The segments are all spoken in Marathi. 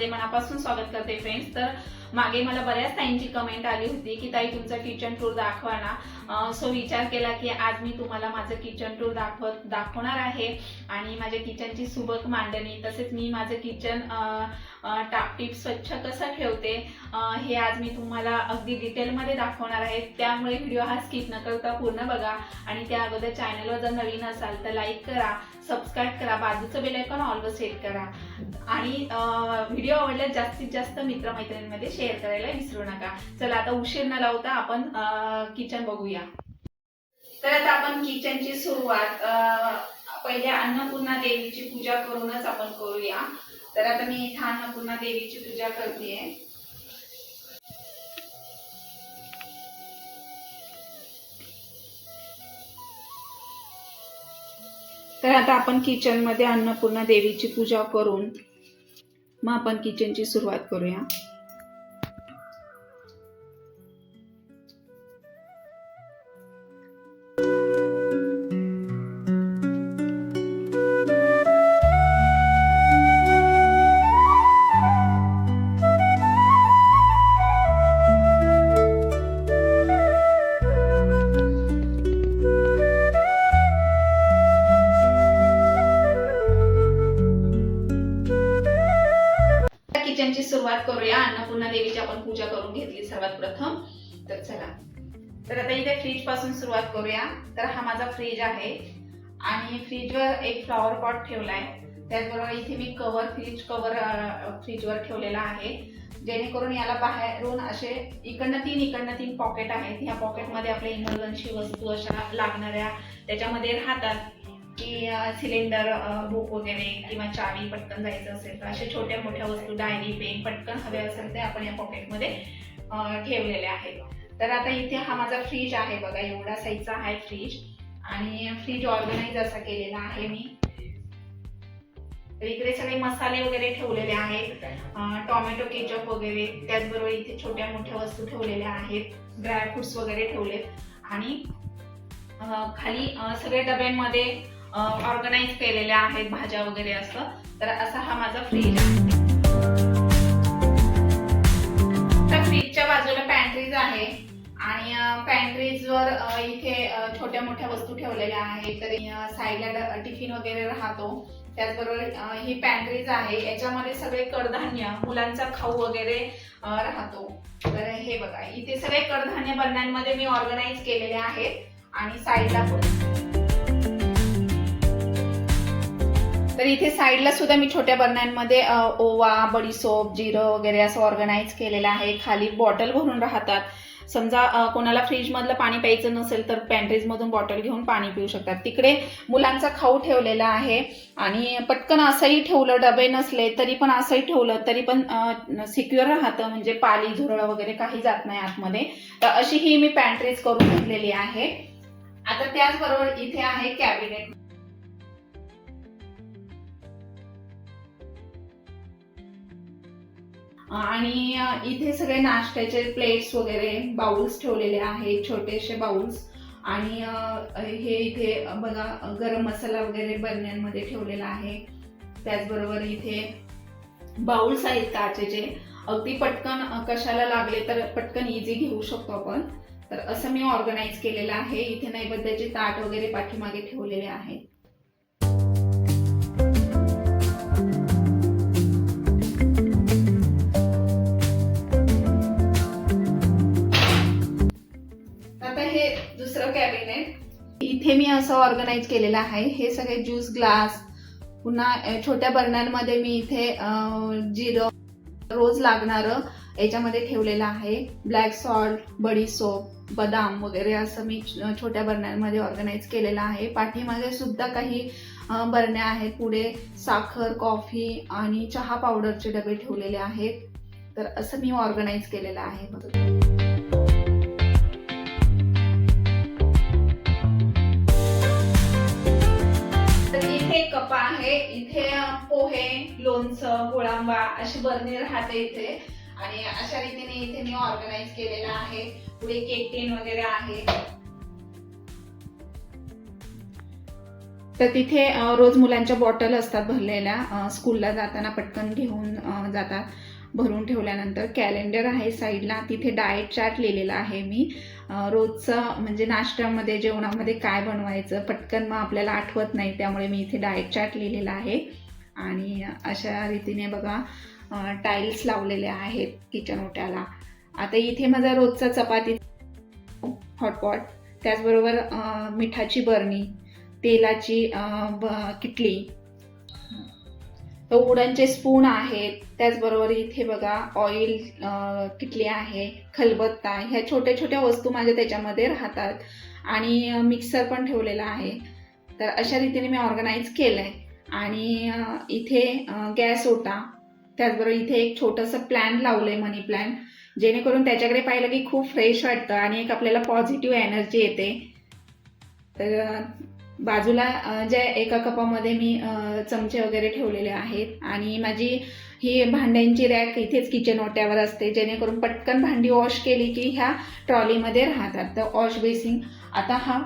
मध्ये मनापासून स्वागत करते फ्रेंड्स तर मागे मला बऱ्याच ताईंची कमेंट आली होती की ताई तुमचा किचन टूर दाखवा ना. सो विचार केला की आज मी तुम्हाला माझं किचन टूर दाखवत दाखवणार आहे आणि माझ्या किचनची सुबक मांडणी तसेच मी माझं किचन टापटीप स्वच्छ कसं ठेवते हे आज मी तुम्हाला अगदी डिटेलमध्ये दाखवणार आहे. त्यामुळे व्हिडिओ हा स्किप न करता पूर्ण बघा. आणि त्या अगोदर चॅनलवर जर नवीन असाल तर लाईक करा सबस्क्राईब करा बाजूचं बेल आयकॉन ऑलवर सेट करा. आणि व्हिडिओ आवडल्यास जास्तीत जास्त मित्रमैत्रिणींमध्ये शेअर करायला विसरू नका. चला आता उशीर न लावता आपण किचन बघूया. तर आता आपण किचनची सुरुवात पहिल्या पहिले अन्नपूर्णा देवीची पूजा करूनच आपण करूया. तर आता मी इथं अन्नपूर्णा देवीची पूजा करते तर आता आपण किचनमध्ये अन्नपूर्णा देवीची पूजा करून मग आपण किचनची सुरुवात करूया. पासून सुरुवात करूया. तर हा माझा फ्रीज आहे. आणि फ्रीजवर एक फ्लॉवर पॉट ठेवलाय. त्याचबरोबर इथे मी कवर फ्रीज कवर फ्रीजवर ठेवलेला आहे. जेणेकरून याला बाहेरून असे इकडनं तीन इकडनं तीन पॉकेट आहेत. ह्या पॉकेटमध्ये आपल्या इमर्जन्सी वस्तू अशा लागणाऱ्या त्याच्यामध्ये राहतात. की सिलेंडर बुक वगैरे किंवा चावी पटकन जायचं असेल तर अशा छोट्या मोठ्या वस्तू डायरी पेन पटकन हवे असेल ते आपण या पॉकेटमध्ये ठेवलेल्या ठेवलेले आहेत. तर आता इथे हा माझा फ्रीज आहे बघा एवढा साईजचा आहे फ्रीज आणि फ्रीज ऑर्गनाईज असा केलेला आहे मी. तर इकडे सगळे मसाले वगैरे ठेवलेले आहेत टोमॅटो केचप वगैरे त्याचबरोबर इथे छोट्या मोठ्या वस्तू ठेवलेल्या आहेत ड्रायफ्रुट्स वगैरे ठेवलेत. आणि खाली सगळ्या सगळे डब्यांमध्ये ऑर्गनाईज केलेल्या आहेत भाज्या वगैरे असं. तर असा हा माझा फ्रीज आहे. तर फ्रीजच्या बाजूला पॅन्ट्रीज आहे. आणि पॅन्ट्रीजवर इथे छोट्या मोठ्या वस्तू ठेवलेल्या आहेत. तरी साईडला टिफिन वगैरे राहतो. त्याचबरोबर ही पॅन्ट्रीज आहे. याच्यामध्ये सगळे कडधान्य मुलांचा खाऊ वगैरे राहतो. तर हे बघा इथे सगळे कडधान्य बनण्यांमध्ये मी ऑर्गनाईज केलेले आहेत. आणि साईडला पण तर इथे साईडला सुद्धा मी छोट्या बरण्यांमध्ये ओवा बडीसोप जिरं वगैरे असं ऑर्गनाईज केलेलं आहे. खाली बॉटल भरून राहतात. समजा कोणाला फ्रीजमधलं पाणी प्यायचं नसेल तर पॅन्ट्रीजमधून बॉटल घेऊन पाणी पिऊ शकतात. तिकडे मुलांचा खाऊ ठेवलेला आहे आणि पटकन असंही ठेवलं डबे नसले तरी पण असंही ठेवलं तरी पण सिक्युअर राहतं म्हणजे पाली झुरळ वगैरे काही जात नाही आतमध्ये. तर अशी ही मी पॅन्ट्रीज करून घेतलेली आहे. आता त्याचबरोबर इथे आहे कॅबिनेट. आणि इथे सगळे नाश्त्याचे प्लेट्स वगैरे बाउल्स ठेवलेले आहेत छोटेसे बाउल्स आणि हे इथे बघा गरम मसाला वगैरे बरण्यांमध्ये ठेवलेला आहे. त्याचबरोबर इथे बाउल्स आहेत काचेचे. अगदी पटकन कशाला लागले तर पटकन इझी घेऊ शकतो आपण. तर असं मी ऑर्गनाईज केलेलं आहे. इथे नैवेद्याचे ताट वगैरे पाठीमागे ठेवलेले आहेत. इथे मी असं ऑर्गनाईज केलेलं आहे. हे सगळे ज्यूस ग्लास पुन्हा छोट्या बर्नरमध्ये मी इथे जिरं रोज लागणारं याच्यामध्ये ठेवलेलं आहे. ब्लॅक सॉल्ट बडी सोप बदाम वगैरे असं मी छोट्या बर्नरमध्ये ऑर्गनाईज केलेलं आहे. पाठीमागे सुद्धा काही बरण्या आहेत. पुढे साखर कॉफी आणि चहा पावडरचे डबे ठेवलेले आहेत. तर असं मी ऑर्गनाईज केलेलं आहे. लोणचं गोळांबा अशी बरणी राहते इथे. आणि अशा रीतीने इथे मी ऑर्गनाईज केलेलं आहे. पुढे केक टीन वगैरे आहे. तर तिथे रोज मुलांच्या बॉटल असतात भरलेल्या. स्कूलला जाताना पटकन घेऊन जातात. भरून ठेवल्यानंतर कॅलेंडर आहे साईडला तिथे डाएट चार्ट लिहिलेला आहे मी. रोजचं म्हणजे नाश्त्यामध्ये जेवणामध्ये काय बनवायचं पटकन मग आपल्याला आठवत नाही त्यामुळे मी इथे डाएट चार्ट लिहिलेला आहे. आणि अशा रीतीने बघा टाईल्स लावलेले आहेत किचन ओट्याला. आता इथे माझा रोजचा चपाती हॉटपॉट त्याचबरोबर मिठाची बरणी तेलाची ब- किटली. उडनचे स्पून आहेत त्याचबरोबर इथे बघा ऑइल किटली आहे खलबत्ता ह्या छोट्या छोट्या वस्तू माझ्या त्याच्यामध्ये राहतात. आणि मिक्सर पण ठेवलेला आहे. तर अशा रीतीने मी ऑर्गनाईज केलं आहे आणि इथे गॅस होता त्याचबरोबर इथे एक छोटंसं प्लॅन लावलं आहे मनी प्लॅन जेणेकरून त्याच्याकडे पाहिलं की खूप फ्रेश वाटतं आणि एक आपल्याला पॉझिटिव्ह एनर्जी येते. तर बाजूला ज्या एका कपामध्ये मी चमचे वगैरे ठेवलेले आहेत आणि माझी ही भांड्यांची रॅक इथेच किचन ओट्यावर असते जेणेकरून पटकन भांडी वॉश केली की ह्या ट्रॉलीमध्ये राहतात. तर वॉश बेसिंग आता हा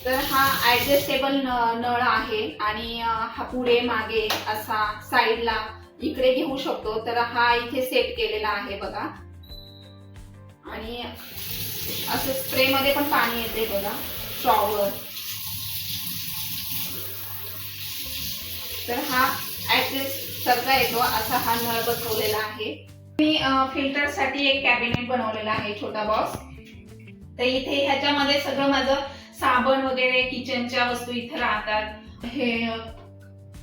तर हा ऍडजस्टेबल नळ आहे आणि हा पुढे मागे असा साईडला इकडे घेऊ शकतो. तर हा इथे सेट केलेला आहे बघा. आणि असं स्प्रे मध्ये पण पाणी येते बघा. शॉवर तर हा ऍडजस्ट करता येतो. असा हा नळ बसवलेला आहे. मी फिल्टरसाठी एक कॅबिनेट बनवलेला आहे छोटा बॉक्स तर इथे ह्याच्यामध्ये सगळं माझं साबण वगैरे किचनच्या वस्तू इथे राहतात. हे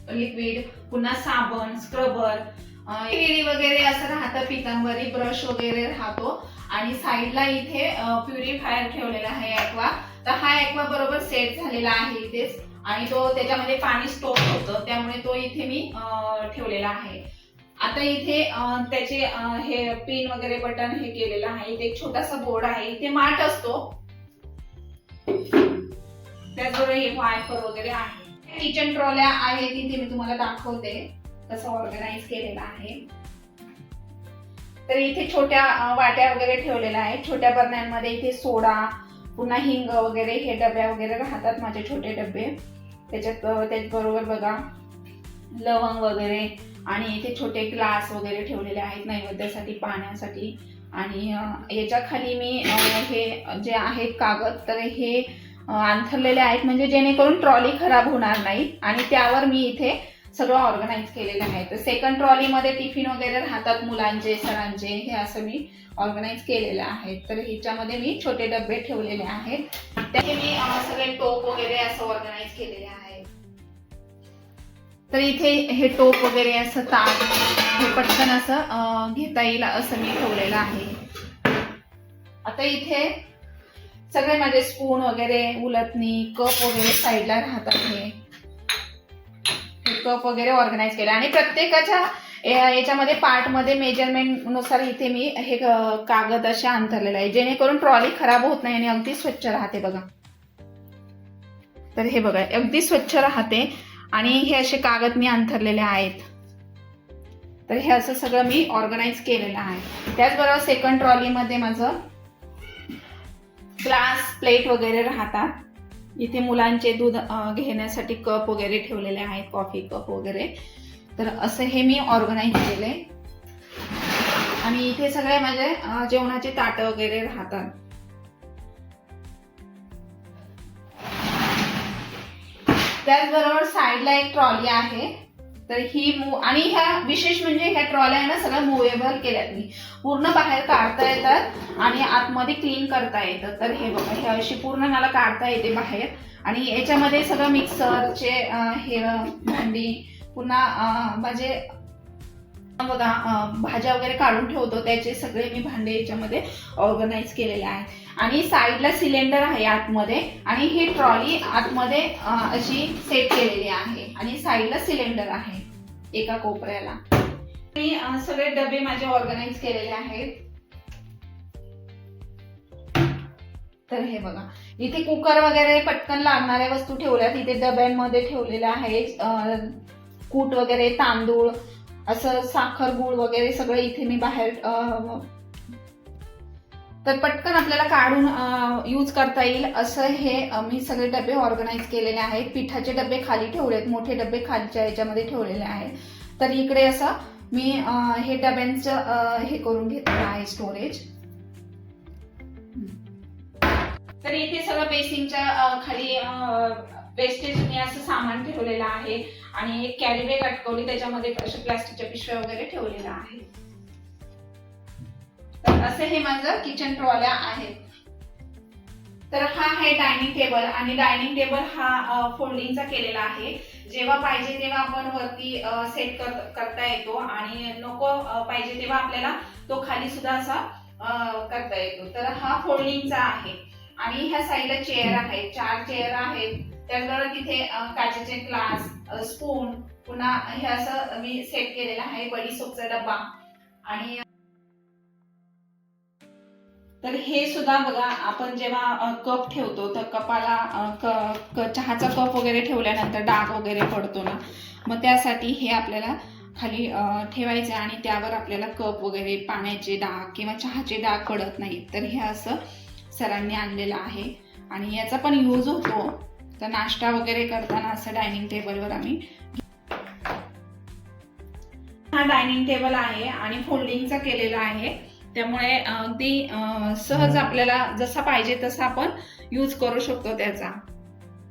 लिक्विड पुन्हा साबण स्क्रबर केळी वगैरे असं राहतं पितांबरी ब्रश वगैरे राहतो. आणि साईडला इथे प्युरिफायर ठेवलेला आहे ऍक्वा तर हा ऍक्वा बरोबर सेट झालेला आहे इथेच. आणि तो त्याच्यामध्ये पाणी स्टोक होतं. त्यामुळे तो इथे मी ठेवलेला आहे. आता इथे त्याचे हे पिन वगैरे बटन हे केलेलं आहे. इथे एक छोटासा बोर्ड आहे. इथे माठ असतो. त्याचबरोबर हे वायफर वगैरे आहे. किचन ट्रॉल्या आहेत तिथे मी तुम्हाला दाखवते कसं ऑर्गनाईज केलेलं आहे. तर इथे छोट्या वाट्या वगैरे ठेवलेल्या आहेत. छोट्या बरण्यांमध्ये इथे सोडा पुन्हा हिंग वगैरे हे डब्या वगैरे राहतात माझे छोटे डबे त्याच्यात त्याचबरोबर बघा लवंग वगैरे आणि इथे छोटे ग्लास वगैरे ठेवलेले आहेत नैवेद्यासाठी पाण्यासाठी. आणि अं, याच्या खाली मी हे जे आहेत कागद तर हे अंथरलेले आहेत. म्हणजे जेणेकरून ट्रॉली खराब होणार नाही आणि त्यावर मी इथे सगळं ऑर्गनाईज केलेलं आहे. तर सेकंड ट्रॉलीमध्ये टिफिन वगैरे राहतात मुलांचे सरांचे हे असं मी ऑर्गनाईज केलेलं आहे. तर ह्याच्यामध्ये मी छोटे डबे ठेवलेले आहेत. त्याचे मी सगळे टोप वगैरे असं ऑर्गनाईज केलेले आहे. तर इथे हे टोप वगैरे असं ताट हे पटकन असं घेता येईल असं मी ठेवलेलं आहे. आता इथे सगळे माझे स्पून वगैरे उलटणी कप वगैरे साईडला राहतात हे. कप वगैरे ऑर्गनाईज केले. आणि प्रत्येकाच्या याच्यामध्ये पार्टमध्ये मेजरमेंटनुसार इथे मी हे कागद असे अंतरलेलं आहे. जेणेकरून ट्रॉली खराब होत नाही आणि अगदी स्वच्छ राहते बघा. तर हे बघा अगदी स्वच्छ राहते. आणि हे असे कागद मी अंथरलेले आहेत. तर हे असं सगळं मी ऑर्गनाईज केलेलं आहे. त्याचबरोबर सेकंड ट्रॉलीमध्ये माझं ग्लास प्लेट वगैरे राहतात. इथे मुलांचे दूध घेण्यासाठी कप वगैरे ठेवलेले आहेत कॉफी कप वगैरे. तर असं हे मी ऑर्गनाईज केले आणि इथे सगळे माझे जेवणाचे ताटं वगैरे राहतात. त्याचबरोबर साईडला एक ट्रॉली आहे. तर ही मू आणि ह्या विशेष म्हणजे ह्या ट्रॉल्या आहे ना सगळ्या मुवेबल केल्यात मी. पूर्ण बाहेर काढता येतात आणि आतमध्ये क्लीन करता येतं. तर हे बघा हे अशी पूर्ण मला काढता येते बाहेर. आणि याच्यामध्ये सगळं मिक्सरचे हे भांडी पुन्हा म्हणजे बघा भाज्या वगैरे काढून ठेवतो. त्याचे सगळे मी भांडे याच्यामध्ये ऑर्गनाईज केलेले आहेत. आणि साईडला सिलेंडर आहे आतमध्ये. आणि ही ट्रॉली आतमध्ये अशी सेट केलेली आहे. आणि साईडला सिलेंडर आहे एका कोपऱ्याला. मी सगळे डबे माझे ऑर्गनाईज केलेले आहेत. तर हे बघा. इथे कुकर वगैरे पटकन लागणाऱ्या वस्तू ठेवल्यात इथे डब्यांमध्ये ठेवलेल्या आहेत कूट वगैरे तांदूळ असं साखर गुळ वगैरे सगळं इथे मी बाहेर तर पटकन आपल्याला काढून यूज करता येईल. असं हे मी सगळे डबे ऑर्गनाईज केलेले आहेत. पिठाचे डबे खाली ठेवलेत. मोठे डबे खालच्या याच्यामध्ये ठेवलेले आहेत. तर इकडे असं मी हे डब्यांचं हे करून घेतलेलं आहे स्टोरेज तर इथे सगळं बेसिंगच्या खाली वेस्टेज मी असं सामान ठेवलेलं आहे. आणि एक कॅरी बॅग अटकवली त्याच्यामध्ये अशा प्लास्टिकच्या पिशव्या वगैरे ठेवलेल्या आहे तर असे हे माझं किचन ट्रॉल्या आहेत तर हा आहे डायनिंग टेबल आणि डायनिंग टेबल हा फोल्डिंगचा केलेला आहे. जेव्हा पाहिजे तेव्हा आपण वरती सेट करता येतो आणि नको पाहिजे तेव्हा आपल्याला तो खाली सुद्धा असा करता येतो. तर हा फोल्डिंगचा आहे. आणि ह्या साईडला चेअर आहेत. चार चेअर आहेत. त्याचबरोबर तिथे काचेचे ग्लास स्पून पुन्हा हे असं मी सेट केलेलं आहे बडी सोपचा डब्बा. आणि तर हे सुद्धा बघा आपण जेव्हा कप ठेवतो तर कपाला क- चहाचा कप वगैरे ठेवल्यानंतर डाग वगैरे पडतो ना मग त्यासाठी हे आपल्याला खाली ठेवायचं आणि त्यावर आपल्याला कप वगैरे पाण्याचे डाग किंवा चहाचे डाग पडत नाहीत. तर हे असं सरांनी आणलेलं आहे. आणि याचा पण यूज होतो. तर नाश्ता वगैरे करताना असं डायनिंग टेबलवर आम्ही हा डायनिंग टेबल आहे आणि फोल्डिंगचा केलेला आहे. त्यामुळे अगदी सहज आपल्याला जसा पाहिजे तसा आपण यूज करू शकतो त्याचा.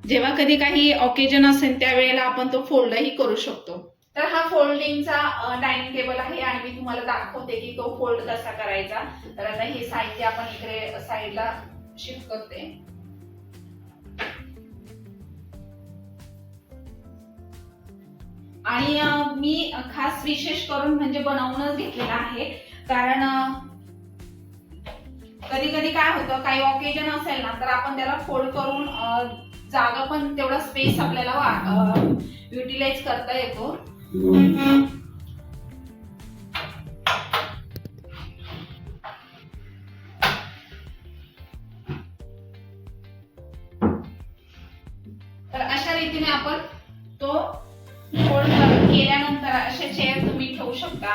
जेव्हा कधी काही ऑकेजन असेल त्यावेळेला आपण तो फोल्डही करू शकतो. तर हा फोल्डिंगचा डायनिंग टेबल आहे आणि मी तुम्हाला दाखवते की तो फोल्ड कसा करायचा. तर आता हे साहित्य आपण इकडे साईडला शिफ्ट करते. आणि मी खास विशेष करून म्हणजे बनवूनच घेतलेला आहे. कारण कधी कधी काय होतं काही ऑकेजन असेल ना तर आपण त्याला फोल्ड करून जागा पण तेवढा स्पेस आपल्याला युटिलाइज करता येतो. तर अशा रीतीने आपण तो फोल्ड केल्यानंतर असे चेअर तुम्ही ठेवू शकता.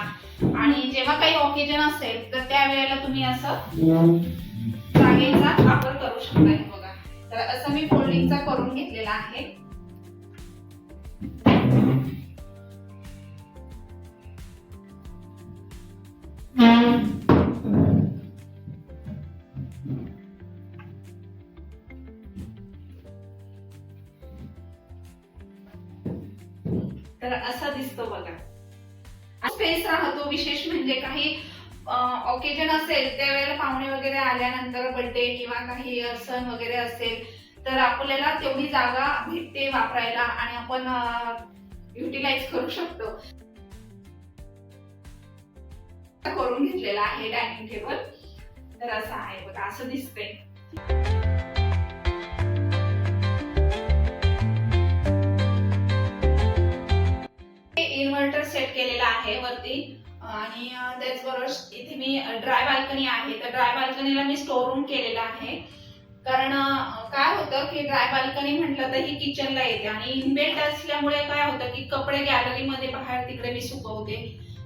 आणि जेव्हा काही ऑकेजन असेल तर त्यावेळेला तुम्ही असं जागेचा वापर करू शकता बघा. तर असं मी फोल्डिंगचा करून घेतलेला आहे. तर असा दिसतो बघा. स्पेस राहतो विशेष म्हणजे काही ऑकेजन असेल त्यावेळेला पाहुणे वगैरे आल्यानंतर बर्थडे किंवा काही सण वगैरे असेल तर आपल्याला तेवढी जागा भेटते वापरायला आणि आपण युटिलाइज करू शकतो. करून घेतलेला आहे डायनिंग टेबल तर असं आहे बघा असं दिसतंय. आहे वरती आणि त्याचबरोबर इथे मी ड्राय बाल्कनी आहे. तर ड्राय बाल्कनीला मी स्टोर रूम केलेला आहे. कारण काय होतं की ड्राय बाल्कनी म्हटलं तर ही किचनला येते. आणि इनबेल्ट असल्यामुळे काय होतं की कपडे गॅलरीमध्ये बाहेर तिकडे मी सुकवते.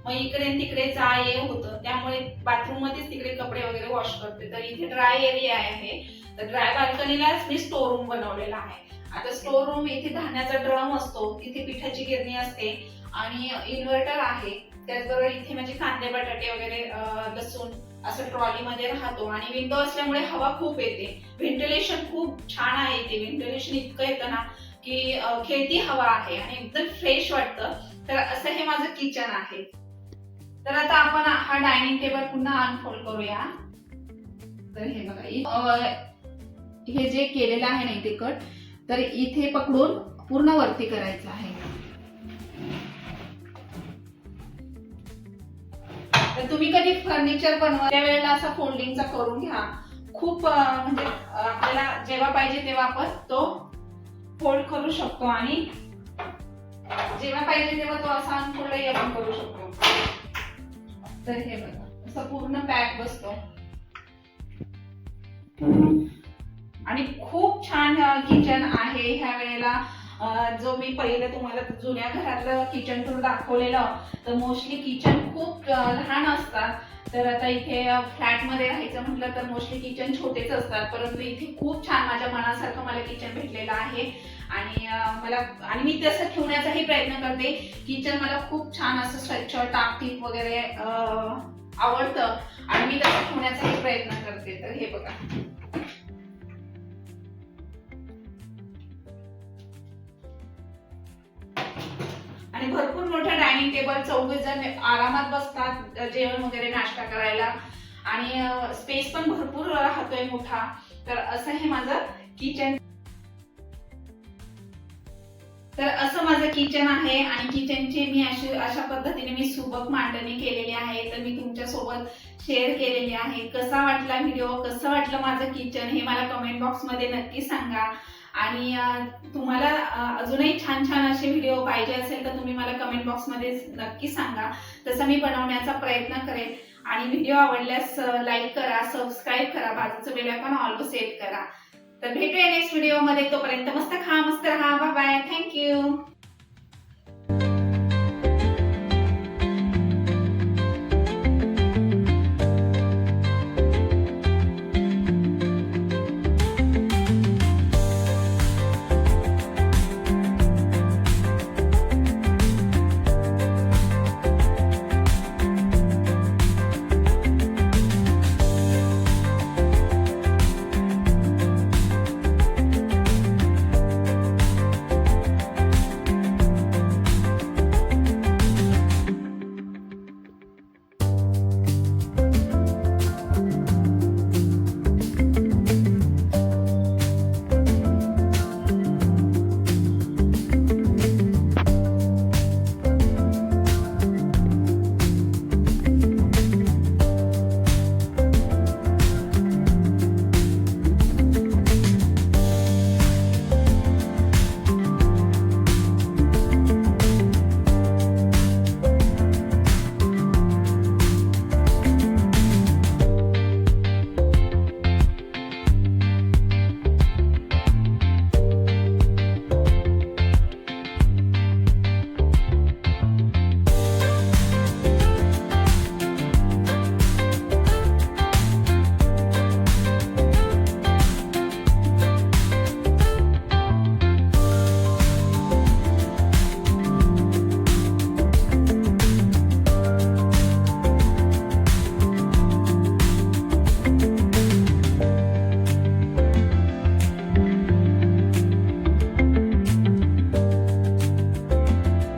मग इकडे तिकडे जा ये होतं. त्यामुळे बाथरूम मध्येच तिकडे कपडे वगैरे वॉश करते. तर इथे ड्राय एरिया आहे. तर ड्राय बाल्कनीलाच मी स्टोर रूम बनवलेला आहे. आता स्टोर रूम इथे धान्याचा ड्रम असतो. तिथे पिठाची गिरणी असते. आणि इन्व्हर्टर आहे. त्याचबरोबर इथे म्हणजे कांदे बटाटे वगैरे लसूण असं ट्रॉलीमध्ये राहतो. आणि विंडो असल्यामुळे हवा खूप येते. व्हेंटिलेशन खूप छान आहे इथे. व्हेंटिलेशन इतकं येतं ना की खेळती हवा आहे आणि एकदम फ्रेश वाटतं. तर असं हे माझं किचन आहे. तर आता आपण हा डायनिंग टेबल पुन्हा अनफोल्ड करूया. तर हे बघा हे जे केलेलं आहे ना इथे कट तर इथे पकडून पूर्ण वरती करायचं आहे. तर तुम्ही कधी फर्निचर बनवा त्यावेळेला असा फोल्डिंगचा करून घ्या. खूप म्हणजे आपल्याला जेव्हा पाहिजे तेव्हा आपण तो फोल्ड करू शकतो आणि जेव्हा पाहिजे तेव्हा तो असा अनफोल्डही आपण करू शकतो. तर हे बघा असं पूर्ण पॅक बसतो आणि खूप छान किचन आहे ह्या वेळेला. जो मी पहिले तुम्हाला जुन्या घरातलं किचन टूर दाखवलेलं तर मोस्टली किचन खूप लहान असतात. तर आता इथे फ्लॅटमध्ये राहायचं म्हटलं तर मोस्टली किचन छोटेच असतात. परंतु इथे खूप छान माझ्या मनासारखं मला किचन भेटलेलं आहे. आणि मला आणि मी तसं ठेवण्याचाही प्रयत्न करते. किचन मला खूप छान असं स्वच्छ टापटीप वगैरे आवडतं. आणि मी तसं ठेवण्याचाही प्रयत्न करते. तर हे बघा. भरपूर मोठं डायनिंग टेबल चौघे जण आरामात बसतात जेवण वगैरे नाश्ता करायला. आणि स्पेस पण भरपूर राहतोय मोठा. तर असं हे माझं किचन तर असं माझं किचन आहे आणि किचनचे मी अशी अशा पद्धतीने मी सुबक मांडणी केलेली आहे. तर मी तुमच्यासोबत शेअर केलेली आहे. कसा वाटला व्हिडिओ कसं वाटलं माझं किचन हे मला कमेंट बॉक्समध्ये नक्की सांगा. आणि तुम्हाला अजूनही छान छान असे व्हिडिओ पाहिजे असेल तर तुम्ही मला कमेंट बॉक्समध्ये नक्की सांगा. तसं मी बनवण्याचा प्रयत्न करेन. आणि व्हिडिओ आवडल्यास लाईक करा सबस्क्राईब करा बाजूचं बेल ऑल सेट करा. तर भेटूया नेक्स्ट व्हिडिओमध्ये. तोपर्यंत मस्त खा मस्त राहा. Bye thank you